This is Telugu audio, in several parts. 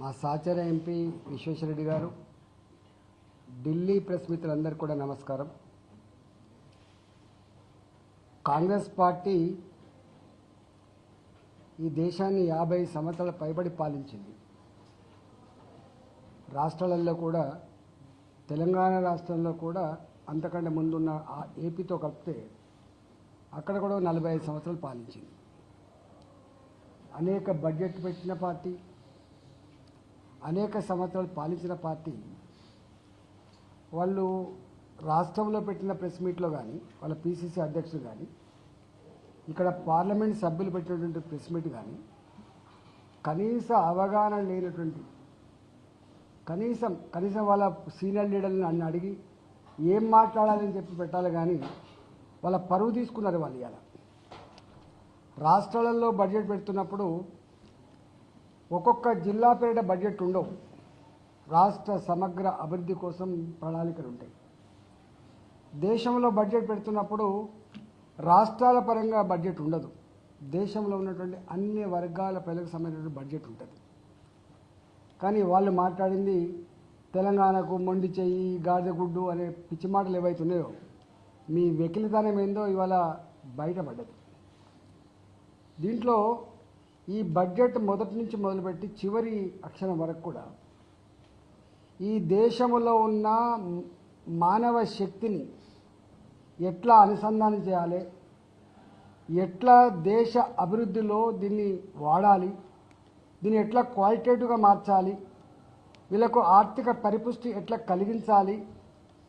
మా సహచర ఎంపీ విశ్వేశ్వరరెడ్డి గారు ఢిల్లీ ప్రెస్ మిత్రులందరూ కూడా నమస్కారం. కాంగ్రెస్ పార్టీ ఈ దేశాన్ని యాభై సంవత్సరాల పైబడి పాలించింది. రాష్ట్రాలలో కూడా తెలంగాణ రాష్ట్రంలో కూడా అంతకంటే ముందున్న ఆ ఏపీతో కలిపితే అక్కడ కూడా నలభై ఐదు సంవత్సరాలు పాలించింది. అనేక బడ్జెట్ పెట్టిన పార్టీ అనేక సంవత్సరాలు పాలించిన పార్టీ. వాళ్ళు రాష్ట్రంలో పెట్టిన ప్రెస్ మీట్లో కానీ వాళ్ళ పీసీసీ అధ్యక్షులు కానీ ఇక్కడ పార్లమెంట్ సభ్యులు పెట్టినటువంటి ప్రెస్ మీట్ కానీ కనీస అవగాహన లేనటువంటి కనీసం కనీసం వాళ్ళ సీనియర్ లీడర్ని నన్ను అడిగి ఏం మాట్లాడాలని చెప్పి పెట్టాలి కానీ వాళ్ళ పరువు తీసుకున్నారు వాళ్ళు ఇవాళ రాష్ట్రాలలో బడ్జెట్ పెడుతున్నప్పుడు ఒక్కొక్క జిల్లా పేరిట బడ్జెట్ ఉండవు. రాష్ట్ర సమగ్ర అభివృద్ధి కోసం ప్రణాళికలు ఉంటాయి. దేశంలో బడ్జెట్ పెడుతున్నప్పుడు రాష్ట్రాల పరంగా బడ్జెట్ ఉండదు. దేశంలో ఉన్నటువంటి అన్ని వర్గాల ప్రజలకు సంబంధించిన బడ్జెట్ ఉంటుంది. కానీ వాళ్ళు మాట్లాడింది తెలంగాణకు మొండి చెయ్యి గాడిదగుడ్డు అనే పిచ్చి మాటలు ఏవైతే ఉన్నాయో మీ వెకిలితనం ఏందో ఇవాళ బయటపడ్డది. దీంట్లో ఈ బడ్జెట్ మొదటి నుంచి మొదలుపెట్టి చివరి అక్షరం వరకు కూడా ఈ దేశంలో ఉన్న మానవ శక్తిని ఎట్లా అనుసంధానం చేయాలి? ఎట్లా దేశ అభివృద్ధిలో దీన్ని వాడాలి? దీన్ని ఎట్లా క్వాలిటేటివ్గా మార్చాలి? వీళ్ళకు ఆర్థిక పరిపుష్టి ఎట్లా కలిగించాలి?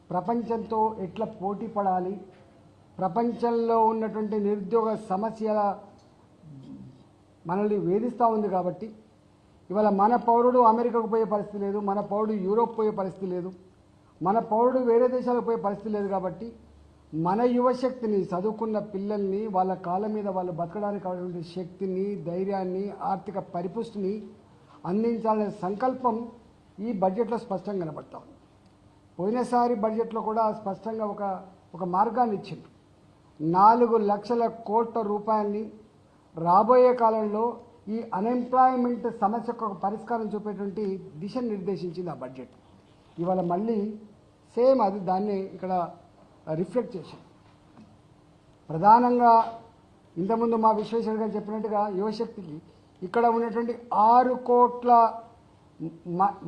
ప్రపంచంతో ఎట్లా పోటీ పడాలి? ప్రపంచంలో ఉన్నటువంటి నిరుద్యోగ సమస్యల మనల్ని వేధిస్తూ ఉంది కాబట్టి ఇవాళ మన పౌరుడు అమెరికాకు పోయే పరిస్థితి లేదు మన పౌరుడు యూరోప్ పోయే పరిస్థితి లేదు మన పౌరుడు వేరే దేశాలకు పోయే పరిస్థితి లేదు కాబట్టి మన యువశక్తిని చదువుకున్న పిల్లల్ని వాళ్ళ కాళ్ళ మీద వాళ్ళు బతకడానికి కావాల్సిన శక్తిని ధైర్యాన్ని ఆర్థిక పరిపుష్టిని అందించాలనే సంకల్పం ఈ బడ్జెట్లో స్పష్టంగా కనబడతా ఉంది. పోయినసారి బడ్జెట్లో కూడా స్పష్టంగా ఒక ఒక మార్గాన్ని ఇచ్చింది. నాలుగు లక్షల కోట్ల రూపాయల్ని రాబోయే కాలంలో ఈ అన్ఎంప్లాయ్మెంట్ సమస్యకు ఒక పరిష్కారం చూపేటువంటి దిశ నిర్దేశించింది ఆ బడ్జెట్ ఇవాళ మళ్ళీ సేమ్ అది దాన్ని ఇక్కడ రిఫ్లెక్ట్ చేసింది ప్రధానంగా ఇంతకుముందు మా విశ్వేశ్వర గారు చెప్పినట్టుగా యువశక్తికి ఇక్కడ ఉన్నటువంటి ఆరు కోట్ల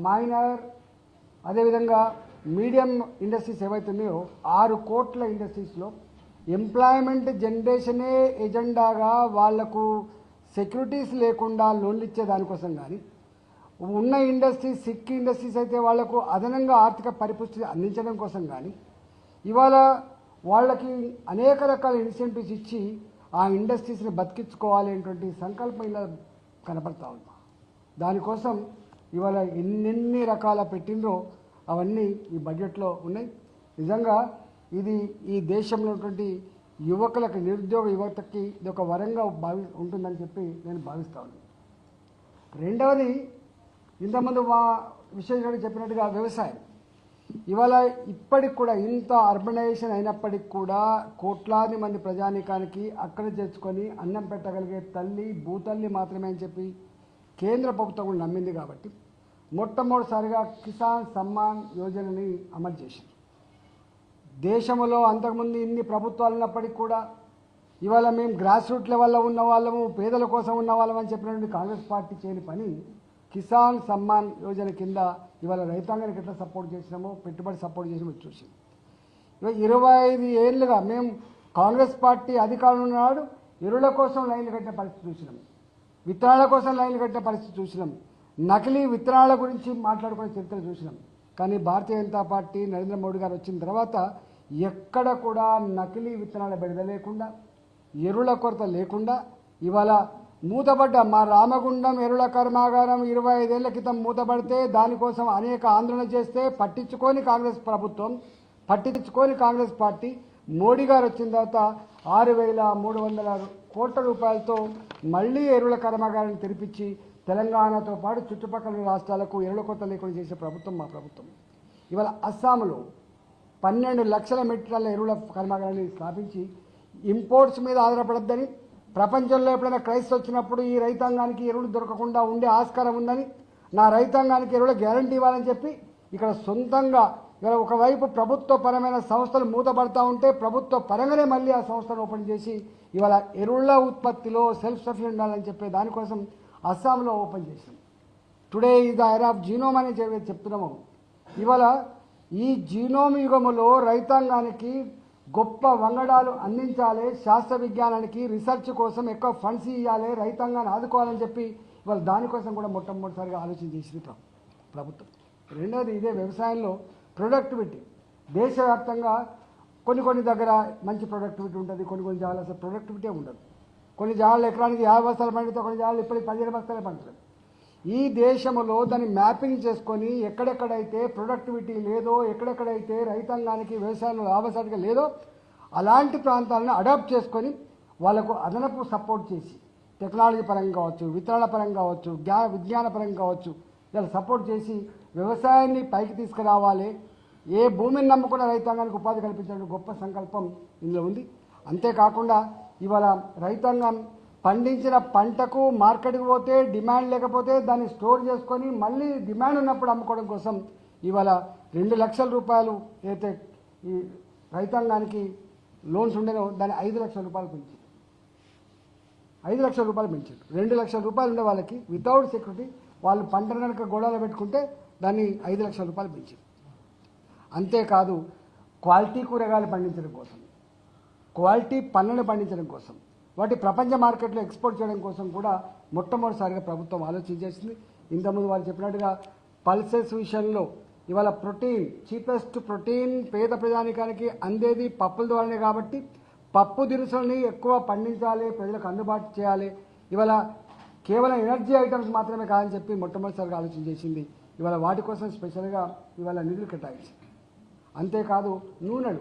మైనర్ అదేవిధంగా మీడియం ఇండస్ట్రీస్ ఏవైతే ఉన్నాయో ఆరు కోట్ల ఇండస్ట్రీస్లో ఎంప్లాయ్మెంట్ జనరేషనే ఎజెండాగా వాళ్ళకు సెక్యూరిటీస్ లేకుండా లోన్లు ఇచ్చే దానికోసం కానీ ఉన్న ఇండస్ట్రీస్ సిక్ ఇండస్ట్రీస్ అయితే వాళ్ళకు అదనంగా ఆర్థిక పరిపుష్టి అందించడం కోసం కానీ ఇవాళ వాళ్ళకి అనేక రకాల ఇన్సెంటివ్స్ ఇచ్చి ఆ ఇండస్ట్రీస్ని బతికించుకోవాలి అనేటువంటి సంకల్పం ఇలా కనపడతా ఉంది. దానికోసం ఇవాళ ఎన్నెన్ని రకాల పెట్టిండ్రో అవన్నీ ఈ బడ్జెట్లో ఉన్నాయి. నిజంగా ఇది ఈ దేశంలో ఉన్నటువంటి యువకులకు నిరుద్యోగ యువతకి ఇది ఒక వరంగా భావి ఉంటుందని చెప్పి నేను భావిస్తా ఉన్నాను రెండవది ఇంతకుముందు మా విశ్వేశ్వరుడు చెప్పినట్టుగా వ్యవసాయం. ఇవాళ ఇప్పటికి కూడా ఇంత అర్బనైజేషన్ అయినప్పటికి కూడా కోట్లాది మంది ప్రజానీకానికి అక్కడ చేర్చుకొని అన్నం పెట్టగలిగే తల్లి భూతల్లి మాత్రమే అని చెప్పి కేంద్ర ప్రభుత్వం నమ్మింది కాబట్టి మొట్టమొదటిసారిగా కిసాన్ సమ్మాన్ యోజనని అమలు చేసింది. దేశంలో అంతకుముందు ఇన్ని ప్రభుత్వాలు ఉన్నప్పటికీ కూడా ఇవాళ మేము గ్రాస్ రూట్ లెవెల్లో ఉన్న వాళ్ళము పేదల కోసం ఉన్న వాళ్ళం అని చెప్పినటువంటి కాంగ్రెస్ పార్టీ చేయని పని కిసాన్ సమ్మాన్ యోజన కింద ఇవాళ రైతాంగానికి ఎట్లా సపోర్ట్ చేసినామో పెట్టుబడి సపోర్ట్ చేసినామో చూసి ఇవాళ ఇరవై ఐదు ఏళ్ళుగా మేము కాంగ్రెస్ పార్టీ అధికారంలో ఉన్నాడు ఎరువుల కోసం లైన్లు కట్టిన పరిస్థితి చూసినాం. విత్తనాల కోసం లైన్లు కట్టిన పరిస్థితి చూసినాం. నకిలీ విత్తనాల గురించి మాట్లాడుకునే చరిత్ర చూసినాం. కానీ భారతీయ జనతా పార్టీ నరేంద్ర మోడీ గారు వచ్చిన తర్వాత ఎక్కడ కూడా నకిలీ విత్తనాల బెడద లేకుండా ఎరువుల కొరత లేకుండా ఇవాళ మూతపడ్డ మా రామగుండం ఎరువుల కర్మాగారం ఇరవై ఐదేళ్ళ క్రితం మూతపడితే దానికోసం అనేక ఆందోళన చేస్తే పట్టించుకొని కాంగ్రెస్ ప్రభుత్వం పట్టించుకొని కాంగ్రెస్ పార్టీ మోడీ గారు వచ్చిన తర్వాత ఆరు వేల మూడు వందల కోట్ల రూపాయలతో మళ్ళీ ఎరువుల కర్మాగారాన్ని తెరిపించి తెలంగాణతో పాటు చుట్టుపక్కల రాష్ట్రాలకు ఎరువుల కొత్త లేకుండా చేసే ప్రభుత్వం మా ప్రభుత్వం. ఇవాళ అస్సాంలో పన్నెండు లక్షల మెట్రిక్ ఎరువుల కర్మాగారాన్ని స్థాపించి ఇంపోర్ట్స్ మీద ఆధారపడద్దని ప్రపంచంలో ఎప్పుడైనా క్రైస్తు వచ్చినప్పుడు ఈ రైతాంగానికి ఎరువులు దొరకకుండా ఉండే ఆస్కారం ఉందని నా రైతాంగానికి ఎరువుల గ్యారంటీ ఇవ్వాలని చెప్పి ఇక్కడ సొంతంగా ఇవాళ ఒకవైపు ప్రభుత్వ పరమైన సంస్థలు మూతపడతా ఉంటే ప్రభుత్వ పరంగానే మళ్ళీ ఆ సంస్థను ఓపెన్ చేసి ఇవాళ ఎరువుల ఉత్పత్తిలో సెల్ఫ్ సఫిషియెంట్ ఉండాలని చెప్పే దానికోసం అస్సాంలో ఓపెన్ చేసాం today is the era of genome అని చెప్పి చెప్తున్నాము. ఇవాళ ఈ జీనోమ్ యుగములో రైతాంగానికి గొప్ప వంగడాలు అందించాలి శాస్త్ర విజ్ఞానానికి రీసెర్చ్ కోసం ఎక్కువ ఫండ్స్ ఇవ్వాలి రైతాంగాన్ని ఆదుకోవాలని చెప్పి ఇవాళ దానికోసం కూడా మొట్టమొదటిసారిగా ఆలోచన చేసింది ప్రభుత్వం. రెండోది ఇదే వ్యవసాయంలో ప్రొడక్టివిటీ దేశవ్యాప్తంగా కొన్ని కొన్ని దగ్గర మంచి ప్రొడక్టివిటీ ఉంటుంది కొన్ని కొన్ని జాగ్రత్త అసలు ప్రొడక్టివిటీ ఉండదు. కొన్ని జాగాలు ఎకరానికి యాభై బస్తాలు పండితే కొన్ని జాగాలు ఇప్పటికి పదిహేను బస్తాలే పండుతుంది ఈ దేశంలో దాన్ని మ్యాపింగ్ చేసుకొని ఎక్కడెక్కడైతే ప్రొడక్టివిటీ లేదో ఎక్కడెక్కడైతే రైతాంగానికి వ్యవసాయంలో లాభసాటిగా లేదో అలాంటి ప్రాంతాలను అడాప్ట్ చేసుకొని వాళ్ళకు అదనపు సపోర్ట్ చేసి టెక్నాలజీ పరంగా కావచ్చు విత్తనాల పరంగా కావచ్చు జ్ఞా విజ్ఞాన పరంగా కావచ్చు ఇలా సపోర్ట్ చేసి వ్యవసాయాన్ని పైకి తీసుకురావాలి. ఏ భూమిని నమ్ముకున్న రైతాంగానికి ఉపాధి కల్పించడం గొప్ప సంకల్పం ఇందులో ఉంది. అంతేకాకుండా ఇవాళ రైతాంగం పండించిన పంటకు మార్కెట్కి పోతే డిమాండ్ లేకపోతే దాన్ని స్టోర్ చేసుకొని మళ్ళీ డిమాండ్ ఉన్నప్పుడు అమ్ముకోవడం కోసం ఇవాళ రెండు లక్షల రూపాయలు అయితే ఈ రైతాంగానికి లోన్స్ ఉండేనో దాన్ని ఐదు లక్షల రూపాయలు పెంచింది. ఐదు లక్షల రూపాయలు పెంచారు రెండు లక్షల రూపాయలు ఉండే వాళ్ళకి వితౌట్ సెక్యూరిటీ వాళ్ళు పంటను కనుక గోడలు పెట్టుకుంటే దాన్ని ఐదు లక్షల రూపాయలు పెంచారు అంతేకాదు క్వాలిటీ కూరగాయలు పండించడం కోసం. క్వాలిటీ పనులను పండించడం కోసం వాటి ప్రపంచ మార్కెట్లో ఎక్స్పోర్ట్ చేయడం కోసం కూడా మొట్టమొదటిసారిగా ప్రభుత్వం ఆలోచన చేసింది. ఇంతకుముందు వాళ్ళు చెప్పినట్టుగా పల్సెస్ విషయంలో ఇవాళ ప్రోటీన్ చీపెస్ట్ ప్రోటీన్ పేద ప్రజానికానికి అందేది పప్పుల ద్వారానే కాబట్టి పప్పు దినుసులని ఎక్కువ పండించాలి ప్రజలకు అందుబాటు చేయాలి. ఇవాళ కేవలం ఎనర్జీ ఐటమ్స్ మాత్రమే కాదని చెప్పి మొట్టమొదటిసారిగా ఆలోచన చేసింది. ఇవాళ వాటి కోసం స్పెషల్గా ఇవాళ నిధులు కేటాయించింది. అంతేకాదు నూనెలు.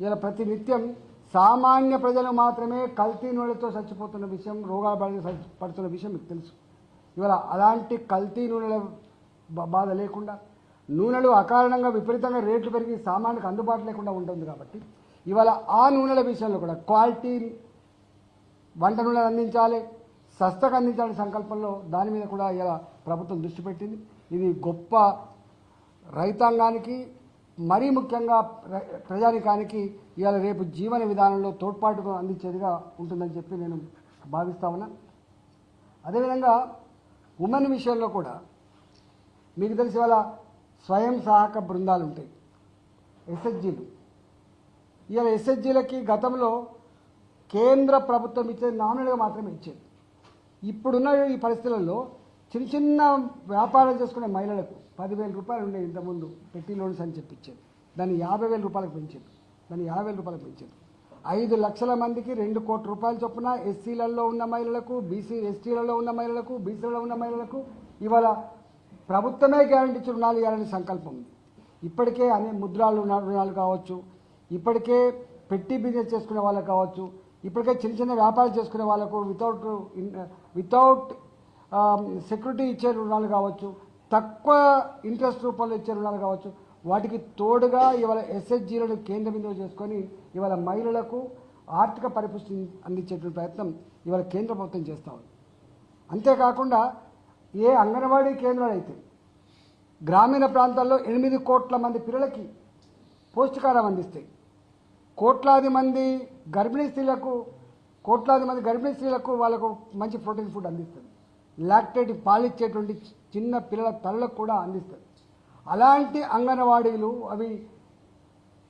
ఇలా ప్రతి నిత్యం సామాన్య ప్రజలు మాత్రమే కల్తీ నూనెలతో చచ్చిపోతున్న విషయం రోగాలు బాధ పడుతున్న విషయం మీకు తెలుసు. ఇవాళ అలాంటి కల్తీ నూనెల బా- బాధ లేకుండా నూనెలు అకారణంగా విపరీతంగా రేట్లు పెరిగి సామాన్యకు అందుబాటు లేకుండా ఉంటుంది కాబట్టి ఇవాళ ఆ నూనెల విషయంలో కూడా క్వాలిటీ వంట నూనెలు అందించాలి సస్తకు అందించాలని సంకల్పంలో దాని మీద కూడా ఇలా ప్రభుత్వం దృష్టి పెట్టింది. ఇది గొప్ప రైతాంగానికి మరీ ముఖ్యంగా ప్ర- ప్రజానికానికి ఇవాళ రేపు జీవన విధానంలో తోడ్పాటు అందించేదిగా ఉంటుందని చెప్పి నేను భావిస్తా ఉన్నా. అదేవిధంగా ఉమెన్ విషయంలో కూడా మీకు తెలిసి ఇవాళ స్వయం సహాయక బృందాలు ఉంటాయి. ఎస్హెచ్జీలు ఇవాళ ఎస్హెచ్జీలకి గతంలో కేంద్ర ప్రభుత్వం ఇచ్చేది నామినల్గా మాత్రమే ఇచ్చేది. ఇప్పుడున్న ఈ పరిస్థితులలో చిన్న చిన్న వ్యాపారం చేసుకునే మహిళలకు పదివేల రూపాయలు ఉండే ఇంతకుముందు పెట్టి లోన్స్ అని చెప్పించేది. దాన్ని యాభై వేల రూపాయలకు పెంచారు దాన్ని యాభై వేల రూపాయలకు పెంచారు ఐదు లక్షల మందికి రెండు కోట్ల రూపాయలు చొప్పున ఎస్సీలలో ఉన్న మహిళలకు బీసీ ఎస్టీలలో ఉన్న మహిళలకు బీసీలలో ఉన్న మహిళలకు ఇవాళ ప్రభుత్వమే గ్యారంటీ ఇచ్చి రుణాలు ఇవ్వాలని సంకల్పం ఉంది. ఇప్పటికే అనే ముద్రాలు రుణాలు కావచ్చు ఇప్పటికే పెట్టి బిజినెస్ చేసుకునే వాళ్ళకు కావచ్చు ఇప్పటికే చిన్న చిన్న వ్యాపారాలు చేసుకునే వాళ్ళకు వితౌట్ వితౌట్ సెక్యూరిటీ ఇచ్చే రుణాలు కావచ్చు తక్కువ ఇంట్రెస్ట్ రూపంలో ఇచ్చే రుణాలు కావచ్చు వాటికి తోడుగా ఇవాళ ఎస్హెచ్జీలను కేంద్ర బిందువు చేసుకొని ఇవాళ మహిళలకు ఆర్థిక పరిపుష్టి అందించేటువంటి ప్రయత్నం ఇవాళ కేంద్ర ప్రభుత్వం చేస్తూ ఉంది. అంతేకాకుండా ఏ అంగన్వాడీ కేంద్రాలు అయితే గ్రామీణ ప్రాంతాల్లో ఎనిమిది కోట్ల మంది పిల్లలకి పౌష్టికారం అందిస్తాయి. కోట్లాది మంది గర్భిణీ స్త్రీలకు కోట్లాది మంది గర్భిణీ స్త్రీలకు వాళ్ళకు మంచి ప్రోటీన్ ఫుడ్ అందిస్తుంది. లాక్టేట్ పాలిచ్చేటువంటి చిన్న పిల్లల తల్లకు కూడా అందిస్తారు. అలాంటి అంగన్వాడీలు అవి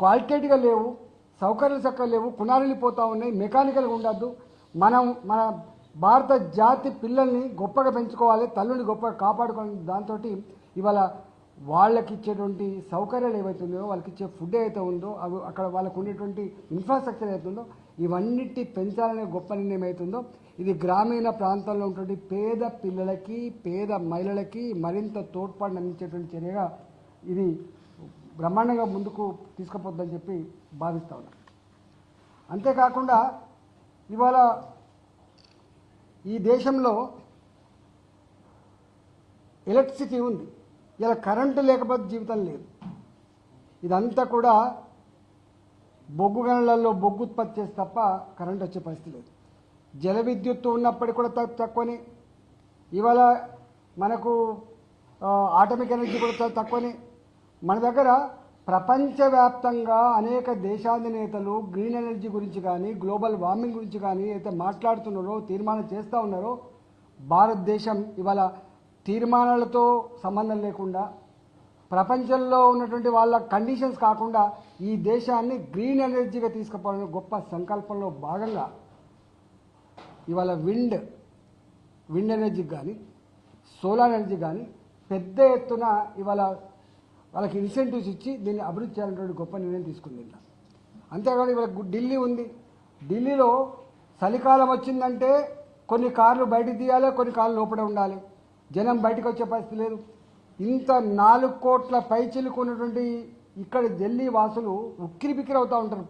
క్వాలిటేటివ్గా లేవు సౌకర్యాలు చక్కగా లేవు పునారిల్లిపోతూ ఉన్నాయి మెకానికల్గా ఉండద్దు. మనం మన భారత జాతి పిల్లల్ని గొప్పగా పెంచుకోవాలి తల్లుని గొప్పగా కాపాడుకోవాలి దాంతో ఇవాళ వాళ్ళకి ఇచ్చేటువంటి సౌకర్యాలు ఏవైతే ఉన్నాయో వాళ్ళకి ఇచ్చే ఫుడ్ ఏదైతే ఉందో అవి అక్కడ వాళ్ళకు ఉండేటువంటి ఇన్ఫ్రాస్ట్రక్చర్ ఏదైతే ఉందో ఇవన్నిటి పెంచాలనే గొప్ప నిర్ణయం అవుతుందో ఇది గ్రామీణ ప్రాంతాల్లో ఉన్నటువంటి పేద పిల్లలకి పేద మహిళలకి మరింత తోడ్పాటును అందించేటువంటి చర్యగా ఇది బ్రహ్మాండంగా ముందుకు తీసుకుపోద్దని చెప్పి భావిస్తా ఉన్నా. అంతేకాకుండా ఇవాళ ఈ దేశంలో ఎలక్ట్రిసిటీ ఉంది. ఇలా కరెంటు లేకపోతే జీవితం లేదు. ఇదంతా కూడా బొగ్గు గనులలో బొగ్గు ఉత్పత్తి చేసి తప్ప కరెంట్ వచ్చే పరిస్థితి లేదు. జల విద్యుత్తు ఉన్నప్పటికీ కూడా తక్కువని. ఇవాళ మనకు ఆటమిక్ ఎనర్జీ కూడా చాలా తక్కువని. మన దగ్గర ప్రపంచవ్యాప్తంగా అనేక దేశాధినేతలు గ్రీన్ ఎనర్జీ గురించి కానీ గ్లోబల్ వార్మింగ్ గురించి కానీ అయితే మాట్లాడుతున్నారో తీర్మానం చేస్తూ ఉన్నారో భారతదేశం ఇవాళ తీర్మానాలతో సంబంధం లేకుండా ప్రపంచంలో ఉన్నటువంటి వాళ్ళ కండిషన్స్ కాకుండా ఈ దేశాన్ని గ్రీన్ ఎనర్జీగా తీసుకుపోవడం గొప్ప సంకల్పంలో భాగంగా ఇవాళ విండ్ విండ్ ఎనర్జీకి కానీ సోలార్ ఎనర్జీ కానీ పెద్ద ఎత్తున ఇవాళ వాళ్ళకి ఇన్సెంటివ్స్ ఇచ్చి దీన్ని అభివృద్ధి చేయాలన్నటువంటి గొప్ప నిర్ణయం తీసుకుంది ఇలా అంతేకాదు ఇవాళ గు- ఢిల్లీ ఉంది. ఢిల్లీలో చలికాలం వచ్చిందంటే కొన్ని కార్లు బయటకు తీయాలి కొన్ని కార్లు లోపల ఉండాలి. జనం బయటకు వచ్చే పరిస్థితి లేదు. ఇంత నాలుగు కోట్ల పైచిలుకున్నటువంటి ఇక్కడ ఢిల్లీ వాసులు ఉక్కిరి బిక్కిరి అవుతూ ఉంటారు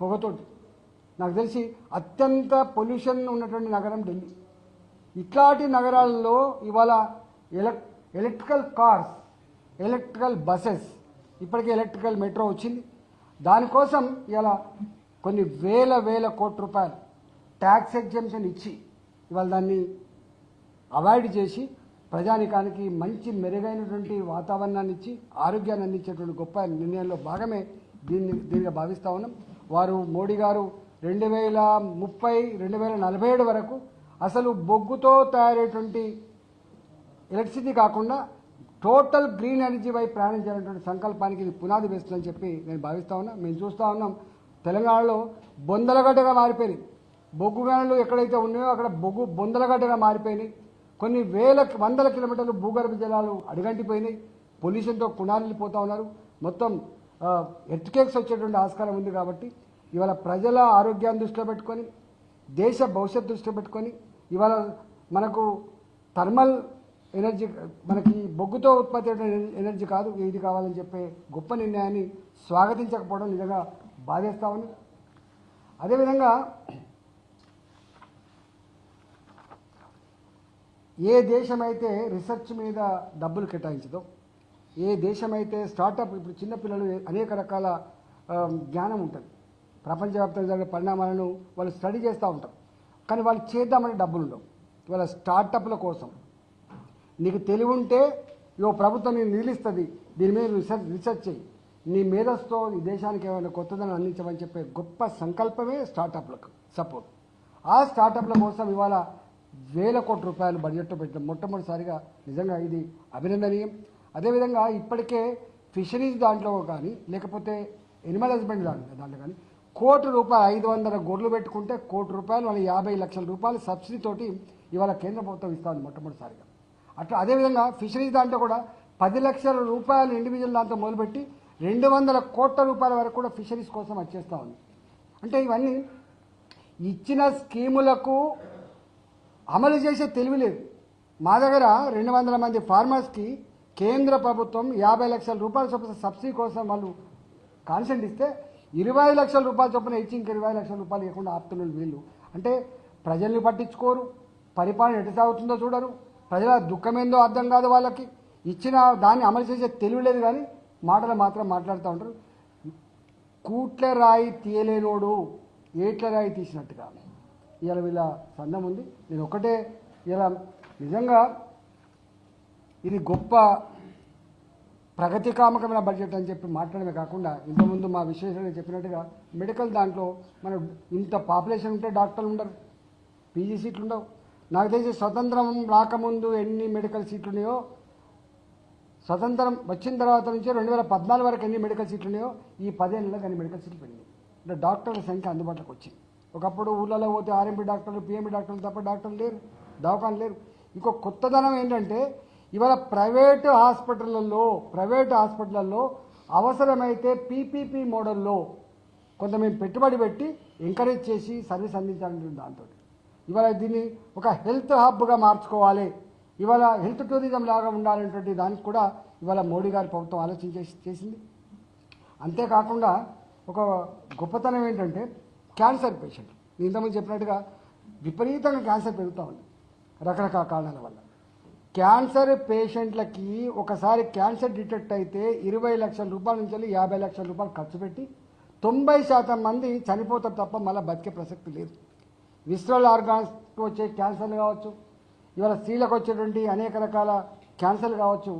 పొగతోటి. నాకు తెలిసి అత్యంత పొల్యూషన్ ఉన్నటువంటి నగరం ఢిల్లీ. ఇట్లాంటి నగరాల్లో ఇవాళ ఎలక్ ఎలక్ట్రికల్ కార్స్ ఎలక్ట్రికల్ బస్సెస్ ఇప్పటికే ఎలక్ట్రికల్ మెట్రో వచ్చింది. దానికోసం ఇలా కొన్ని వేల వేల కోట్ల రూపాయలు ట్యాక్స్ ఎగ్జంప్షన్ ఇచ్చి ఇవాళ దాన్ని అవాయిడ్ చేసి ప్రజానికానికి మంచి మెరుగైనటువంటి వాతావరణాన్ని ఇచ్చి ఆరోగ్యాన్ని అందించేటువంటి గొప్ప నిర్ణయంలో భాగమే దీన్ని దీనిగా భావిస్తా ఉన్నాం. వారు మోడీ గారు రెండు వేల ముప్పై రెండు వేల నలభై ఏడు వరకు అసలు బొగ్గుతో తయారయ్యేటువంటి ఎలక్ట్రిసిటీ కాకుండా టోటల్ గ్రీన్ ఎనర్జీ వైపు ప్రయాణం చేయాలనేటువంటి సంకల్పానికి ఇది పునాది వేస్తుందని చెప్పి నేను భావిస్తా ఉన్నా. మేము చూస్తూ ఉన్నాం. తెలంగాణలో బొందలగడ్డగా మారిపోయినాయి. బొగ్గు గనులు ఎక్కడైతే ఉన్నాయో అక్కడ బొగ్గు బొందలగడ్డగా మారిపోయినాయి. కొన్ని వేల వందల కిలోమీటర్లు భూగర్భ జలాలు అడుగంటిపోయినాయి. పొల్యూషన్తో కుణాలిపోతూ ఉన్నారు. మొత్తం ఎర్త్ కేక్స్ వచ్చేటువంటి ఆస్కారం ఉంది కాబట్టి ఇవాళ ప్రజల ఆరోగ్యాన్ని దృష్టిలో పెట్టుకొని దేశ భవిష్యత్తు దృష్టిలో పెట్టుకొని ఇవాళ మనకు థర్మల్ ఎనర్జీ మనకి బొగ్గుతో ఉత్పత్తి అయ్యే ఎనర్జీ కాదు ఇది కావాలని చెప్పే గొప్ప నిర్ణయాన్ని స్వాగతించకపోవడం నిజంగా బాధేస్తా ఉంది. అదేవిధంగా ఏ దేశమైతే రీసెర్చ్ మీద డబ్బులు కేటాయించదో ఏ దేశమైతే స్టార్టప్ ఇప్పుడు చిన్నపిల్లలు అనేక రకాల జ్ఞానం ఉంటుంది. ప్రపంచవ్యాప్తంగా జరిగే పరిణామాలను వాళ్ళు స్టడీ చేస్తూ ఉంటారు. కానీ వాళ్ళు చేద్దామని డబ్బులు ఉండవు ఇవాళ స్టార్టప్ల కోసం. నీకు తెలివి ఉంటే ఇగో ప్రభుత్వం నేను నిలుస్తుంది. దీని మీద రీసెర్చ్ రీసెర్చ్ చేయి నీ మేధస్తో ఈ దేశానికి ఏమైనా కొత్తదనం అందించమని చెప్పే గొప్ప సంకల్పమే స్టార్టప్లకు సపోర్ట్. ఆ స్టార్టప్ల కోసం ఇవాళ వేల కోట్ల రూపాయలు బడ్జెట్ పెట్టిన మొట్టమొదటిసారిగా నిజంగా ఇది అభినందనీయం. అదేవిధంగా ఇప్పటికే ఫిషరీస్ దాంట్లో కానీ లేకపోతే ఎనిమల్ హస్బెండ్ దాంట్లో దాంట్లో కానీ కోటి రూపాయలు ఐదు వందల గొడ్లు పెట్టుకుంటే కోటి రూపాయలు వాళ్ళ యాభై లక్షల రూపాయలు సబ్సిడీతోటి ఇవాళ కేంద్ర ప్రభుత్వం ఇస్తుంది మొట్టమొదటిసారిగా. అట్లా అదేవిధంగా ఫిషరీస్ దాంట్లో కూడా పది లక్షల రూపాయలు ఇండివిజువల్ దాంతో మొదలుపెట్టి రెండు వందల కోట్ల రూపాయల వరకు కూడా ఫిషరీస్ కోసం వచ్చేస్తూ ఉంది. అంటే ఇవన్నీ ఇచ్చిన స్కీములకు అమలు చేసే తెలివి లేదు. మా దగ్గర రెండు వందల మంది ఫార్మర్స్కి కేంద్ర ప్రభుత్వం యాభై లక్షల రూపాయల చొప్పున సబ్సిడీ కోసం వాళ్ళు కాన్సెంట్ ఇస్తే ఇరవై లక్షల రూపాయలు చొప్పున ఇచ్చి ఇంక ఇరవై లక్షల రూపాయలు ఇవ్వకుండా ఆపుతున్నారు వీళ్ళు. అంటే ప్రజల్ని పట్టించుకోరు పరిపాలన ఎటు సాగుతుందో చూడరు. ప్రజల దుఃఖమేందో అర్థం కాదు వాళ్ళకి. ఇచ్చిన దాన్ని అమలు చేసే తెలివి లేదు కానీ మాటలు మాత్రం మాట్లాడుతూ ఉంటారు. కూట్ల రాయి తీయలేనోడు ఏట్ల రాయి తీసినట్టుగా. ఇలా వీళ్ళ సందం ఉంది. నేను ఒకటే ఇలా నిజంగా ఇది గొప్ప ప్రగతికామకమైన బడ్జెట్ అని చెప్పి మాట్లాడమే కాకుండా ఇంతకుముందు మా విశ్లేషణ చెప్పినట్టుగా మెడికల్ దాంట్లో మన ఇంత పాపులేషన్ ఉంటే డాక్టర్లు ఉండరు పీజీ సీట్లు ఉండవు. నాకు తెలిసి స్వతంత్రం రాకముందు ఎన్ని మెడికల్ సీట్లు ఉన్నాయో స్వతంత్రం వచ్చిన తర్వాత నుంచి రెండు వేల పద్నాలుగు వరకు ఎన్ని మెడికల్ సీట్లు ఉన్నాయో ఈ పదేళ్ళలో కానీ మెడికల్ సీట్లు పెరిగినాయి. అంటే డాక్టర్ల సంఖ్య అందుబాటులోకి వచ్చింది. ఒకప్పుడు ఊళ్ళలో పోతే ఆర్ఎంపీ డాక్టర్లు పిఎంపీ డాక్టర్లు తప్ప డాక్టర్లు లేరు దవాఖాలు లేరు. ఇంకో కొత్తదనం ఏంటంటే ఇవాళ ప్రైవేటు హాస్పిటళ్ళల్లో ప్రైవేటు హాస్పిటళ్ళల్లో అవసరమైతే పీపీపీ మోడల్లో కొంత మేము పెట్టుబడి పెట్టి ఎంకరేజ్ చేసి సర్వీస్ అందించాలంటే దాంతో ఇవాళ దీన్ని ఒక హెల్త్ హబ్గా మార్చుకోవాలి. ఇవాళ హెల్త్ టూరిజం లాగా ఉండాలనేటువంటి దానికి కూడా ఇవాళ మోడీ గారి ప్రభుత్వం ఆలోచన చేసి చేసింది. అంతేకాకుండా ఒక గొప్పతనం ఏంటంటే క్యాన్సర్ పేషెంట్. నేను ఇంతకుముందు చెప్పినట్టుగా విపరీతంగా క్యాన్సర్ పెరుగుతూ ఉంది రకరకాల కారణాల వల్ల. క్యాన్సర్ పేషెంట్లకి ఒకసారి క్యాన్సర్ డిటెక్ట్ అయితే ఇరవై లక్షల రూపాయల నుంచి యాభై లక్షల రూపాయలు ఖర్చు పెట్టి తొంభై శాతం మంది చనిపోతారు తప్ప మళ్ళీ బతికే ప్రసక్తి లేదు. విస్ట్రల్ ఆర్గాన్స్కి వచ్చే క్యాన్సర్లు కావచ్చు ఇవాళ స్త్రీలకు వచ్చేటువంటి అనేక రకాల క్యాన్సర్ కావచ్చు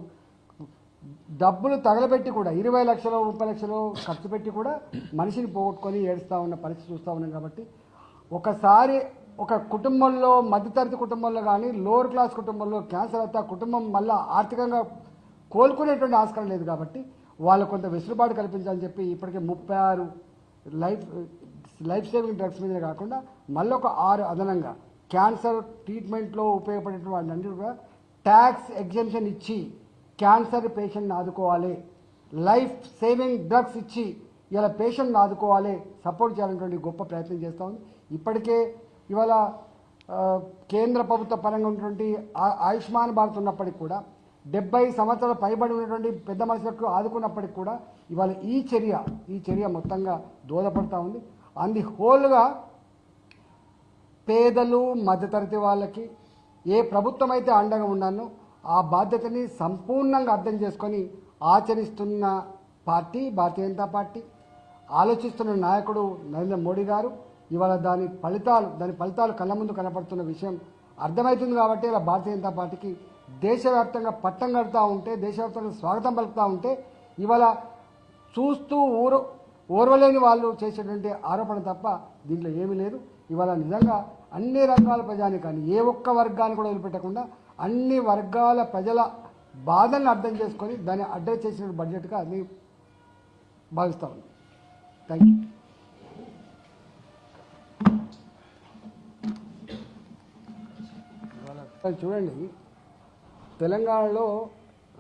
డబ్బులు తగలబెట్టి కూడా ఇరవై లక్షలు ముప్పై లక్షలు ఖర్చు పెట్టి కూడా మనిషిని పోగొట్టుకొని ఏడుస్తూ ఉన్న పరిస్థితి చూస్తూ ఉన్నాం కాబట్టి ఒకసారి ఒక కుటుంబంలో మధ్యతరగతి కుటుంబంలో కానీ లోవర్ క్లాస్ కుటుంబంలో క్యాన్సర్ అయితే కుటుంబం మళ్ళీ ఆర్థికంగా కోలుకునేటువంటి ఆస్కారం లేదు కాబట్టి వాళ్ళు కొంత వెసులుబాటు కల్పించాలని చెప్పి ఇప్పటికే ముప్పై ఆరు లైఫ్ లైఫ్ సేవింగ్ డ్రగ్స్ మీద కాకుండా మళ్ళీ ఒక ఆరు అదనంగా క్యాన్సర్ ట్రీట్మెంట్లో ఉపయోగపడేటువంటి వాళ్ళందరూ కూడా ట్యాక్స్ ఎగ్జెంప్షన్ ఇచ్చి క్యాన్సర్ పేషెంట్ని ఆదుకోవాలి. లైఫ్ సేవింగ్ డ్రగ్స్ ఇచ్చి ఇలా పేషెంట్ని ఆదుకోవాలి సపోర్ట్ చేయాలనేటువంటి గొప్ప ప్రయత్నం చేస్తూ ఉంది. ఇప్పటికే ఇవాళ కేంద్ర ప్రభుత్వ పరంగా ఉన్నటువంటి ఆ- ఆయుష్మాన్ భారత్ ఉన్నప్పటికీ కూడా డెబ్బై సంవత్సరాల పైబడి ఉన్నటువంటి పెద్ద మనుషులకు ఆదుకున్నప్పటికి కూడా ఇవాళ ఈ చర్య ఈ చర్య మొత్తంగా దోహదపడతా ఉంది. అంది హోల్గా పేదలు మధ్యతరగతి వాళ్ళకి ఏ ప్రభుత్వం అయితే అండగా ఉన్నానో ఆ బాధ్యతని సంపూర్ణంగా అర్థం చేసుకొని ఆచరిస్తున్న పార్టీ భారతీయ జనతా పార్టీ ఆలోచిస్తున్న నాయకుడు నరేంద్ర మోడీ గారు ఇవాళ దాని ఫలితాలు దాని ఫలితాలు కళ్ళ ముందు కనపడుతున్న విషయం అర్థమవుతుంది కాబట్టి ఇలా భారతీయ జనతా పార్టీకి దేశవ్యాప్తంగా పట్టం కడుతూ ఉంటే దేశవ్యాప్తంగా స్వాగతం పలుకుతూ ఉంటే ఇవాళ చూస్తూ ఊరు ఓర్వలేని వాళ్ళు చేసేటువంటి ఆరోపణ తప్ప దీంట్లో ఏమీ లేదు. ఇవాళ నిజంగా అన్ని రంగాల ప్రజాని కానీ ఏ ఒక్క వర్గాన్ని కూడా వదిలిపెట్టకుండా అన్ని వర్గాల ప్రజల బాధలను అర్థం చేసుకొని దాన్ని అడ్రస్ చేసిన బడ్జెట్గా అది భావిస్తా ఉంది థ్యాంక్ యూ చూడండి తెలంగాణలో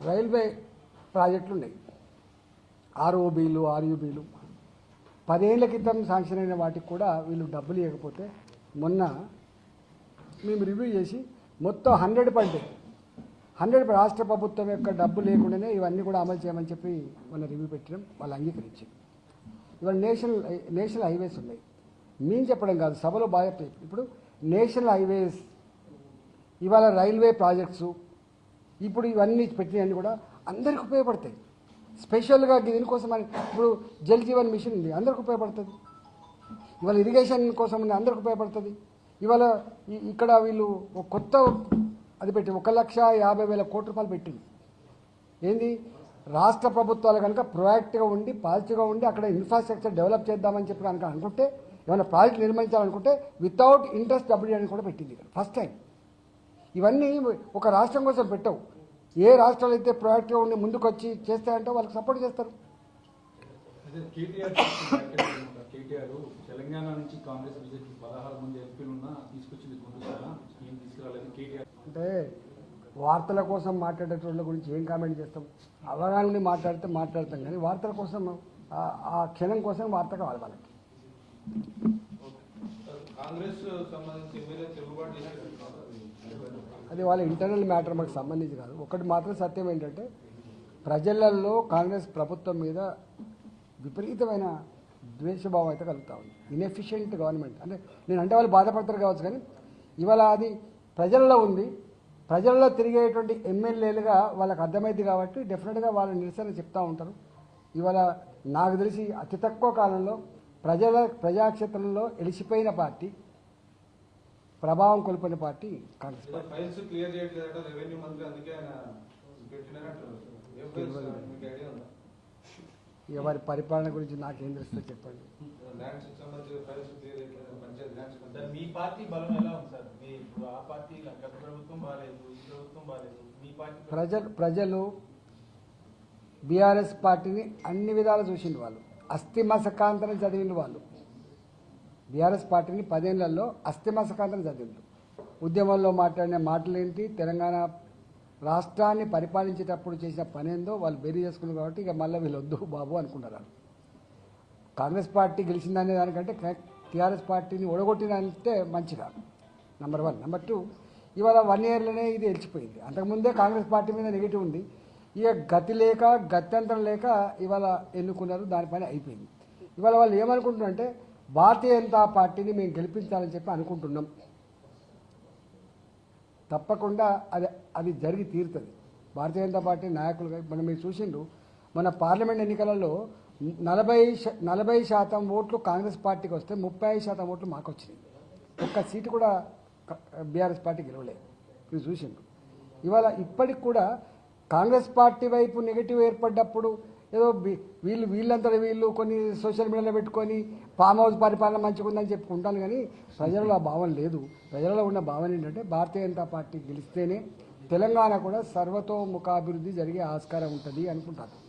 రైల్వే ప్రాజెక్టులు ఉన్నాయి ఆర్ఓబీలు ఆర్యూబీలు. పదేళ్ళ క్రితం శాంక్షన్ అయిన వాటికి కూడా వీళ్ళు డబ్బులు ఇవ్వకపోతే మొన్న మేము రివ్యూ చేసి మొత్తం హండ్రెడ్ పర్సెంట్ హండ్రెడ్ రాష్ట్ర ప్రభుత్వం యొక్క డబ్బు లేకుండానే ఇవన్నీ కూడా అమలు చేయమని చెప్పి మన రివ్యూ పెట్టడం వాళ్ళు అంగీకరించారు. ఇవాళ నేషనల్ నేషనల్ హైవేస్ ఉన్నాయి. మేము చెప్పడం కాదు సభలో బాగా ఇప్పుడు నేషనల్ హైవేస్ ఇవాళ రైల్వే ప్రాజెక్ట్స్ ఇప్పుడు ఇవన్నీ పెట్టినవన్నీ కూడా అందరికి ఉపయోగపడతాయి. స్పెషల్గా దీనికోసం అని ఇప్పుడు జల్ జీవన్ మిషన్ ఉంది అందరికి ఉపయోగపడుతుంది. ఇవాళ ఇరిగేషన్ కోసం ఉంది అందరికి ఉపయోగపడుతుంది. ఇవాళ ఇక్కడ వీళ్ళు ఒక కొత్త అది పెట్టి ఒక లక్ష యాభై వేల కోట్ల రూపాయలు పెట్టింది. ఏంది? రాష్ట్ర ప్రభుత్వాలు కనుక ప్రొయాక్టివ్గా ఉండి పాజిటివ్గా ఉండి అక్కడ ఇన్ఫ్రాస్ట్రక్చర్ డెవలప్ చేద్దామని చెప్పి కనుక అనుకుంటే ఏమైనా ప్రాజెక్ట్ నిర్మించాలనుకుంటే వితౌట్ ఇంట్రెస్ట్ డబ్బులు అని కూడా పెట్టింది ఇక్కడ ఫస్ట్ టైం ఇవన్నీ ఒక రాష్ట్రం కోసం పెట్టవు. ఏ రాష్ట్రాలు అయితే ప్రొయాక్టివ్గా ఉండి ముందుకు వచ్చి చేస్తాయంటే వాళ్ళకి సపోర్ట్ చేస్తారు. అదే కేటీఆర్ కేటీఆర్ తెలంగాణ నుంచి కాంగ్రెస్ బీజేపీ పదహారు మంది ఎంపీలు ఉన్నా తీసుకొచ్చింది గుండుసారా స్కీమ్ తీసుకురాలేదు కేటీఆర్. అంటే వార్తల కోసం మాట్లాడేటోళ్ళ గురించి ఏం కామెంట్ చేస్తాం? అవగాహన ఉండి మాట్లాడితే మాట్లాడతాం కానీ వార్తల కోసం ఆ- క్షణం కోసం వార్త కావాలి వాళ్ళకి. కాంగ్రెస్ సంబంధించి అది వాళ్ళ ఇంటర్నల్ మ్యాటర్ మాకు సంబంధించి కాదు. ఒకటి మాత్రం సత్యం ఏంటంటే ప్రజలలో కాంగ్రెస్ ప్రభుత్వం మీద విపరీతమైన ద్వేషభావం అయితే కలుగుతూ ఉంది. ఇన్ఎఫిషియెంట్ గవర్నమెంట్ అంటే నేను అంటే వాళ్ళు బాధపడతారు కావచ్చు కానీ ఇవాళ అది ప్రజల్లో ఉంది. ప్రజల్లో తిరిగేటువంటి ఎమ్మెల్యేలుగా వాళ్ళకి అర్థమైంది కాబట్టి డెఫినెట్గా వాళ్ళ నిరసన చెప్తూ ఉంటారు. ఇవాళ నాకు తెలిసి అతి తక్కువ కాలంలో ప్రజల ప్రజాక్షేత్రంలో ఎలిసిపోయిన పార్టీ ప్రభావం కోల్పోయిన పార్టీ కాంగ్రెస్ పార్టీ ఎవరి పరిపాలన గురించి నాకేం తెలుస్తుందో చెప్పండి. ల్యాండ్స్ సంబంధించిన ఫైల్స్ క్లియర్ చేయట్లేదు? పంచాయత్ ల్యాండ్స్ సార్ మీ పార్టీ బలం ఎలా ఉంది సార్? మీ ఇప్పుడు ఆ పార్టీ గత ప్రభుత్వం బాగాలేదు ఈ ప్రభుత్వం బాగాలేదు మీ పార్టీ ప్రజలు ప్రజలు బీఆర్ఎస్ పార్టీని అన్ని విధాలు చూసిండు వాళ్ళు. అస్థిమసకాంతరం చదివిండు వాళ్ళు. బీఆర్ఎస్ పార్టీని పదేళ్ళలో అస్థిమసకాంతం చదివిండు ఉద్యమంలో మాట్లాడిన మాటలేంటి? తెలంగాణ రాష్ట్రాన్ని పరిపాలించేటప్పుడు చేసిన పనేందో వాళ్ళు బెరీ చేసుకున్నారు కాబట్టి ఇక మళ్ళీ వీళ్ళు వద్దు బాబు అనుకున్నారు? కాంగ్రెస్ పార్టీ గెలిచిందనే దానికంటే టీఆర్ఎస్ పార్టీని ఓడగొట్టినంటే మంచిగా నెంబర్ వన్ నెంబర్ టూ ఇవాళ వన్ ఇయర్లోనే ఇది వెళ్ళిపోయింది అంతకుముందే కాంగ్రెస్ పార్టీ మీద నెగిటివ్ ఉంది. ఇక గతి లేక గత్యంతరం లేక ఇవాళ ఎన్నుకున్నారు దానిపైన అయిపోయింది. ఇవాళ వాళ్ళు ఏమనుకుంటున్నారంటే భారతీయ జనతా పార్టీని మేము గెలిపించాలని చెప్పి అనుకుంటున్నాం. తప్పకుండా అది అది జరిగి తీరుతుంది. భారతీయ జనతా పార్టీ నాయకులుగా మనం మీరు చూసిండ్రు మన పార్లమెంట్ ఎన్నికలలో నలభై నలభై శాతం ఓట్లు కాంగ్రెస్ పార్టీకి వస్తే ముప్పై ఐదు శాతం ఓట్లు మాకు వచ్చినాయి. ఒక్క సీటు కూడా బీఆర్ఎస్ పార్టీ గెలవలేదు. మీరు చూసిండ్రు. ఇవాళ ఇప్పటికి కూడా కాంగ్రెస్ పార్టీ వైపు నెగిటివ్ ఏర్పడ్డప్పుడు ఏదో వీళ్ళు వీళ్ళంతా వీళ్ళు కొన్ని సోషల్ మీడియాలో పెట్టుకొని ఫామ్ హౌస్ పరిపాలన మంచిగా ఉందని చెప్పుకుంటాను కానీ ప్రజలలో ఆ భావన లేదు. ప్రజలలో ఉన్న భావన ఏంటంటే భారతీయ జనతా పార్టీ గెలిస్తేనే తెలంగాణ కూడా సర్వతోముఖాభివృద్ధి జరిగే ఆస్కారం ఉంటుంది అనుకుంటాను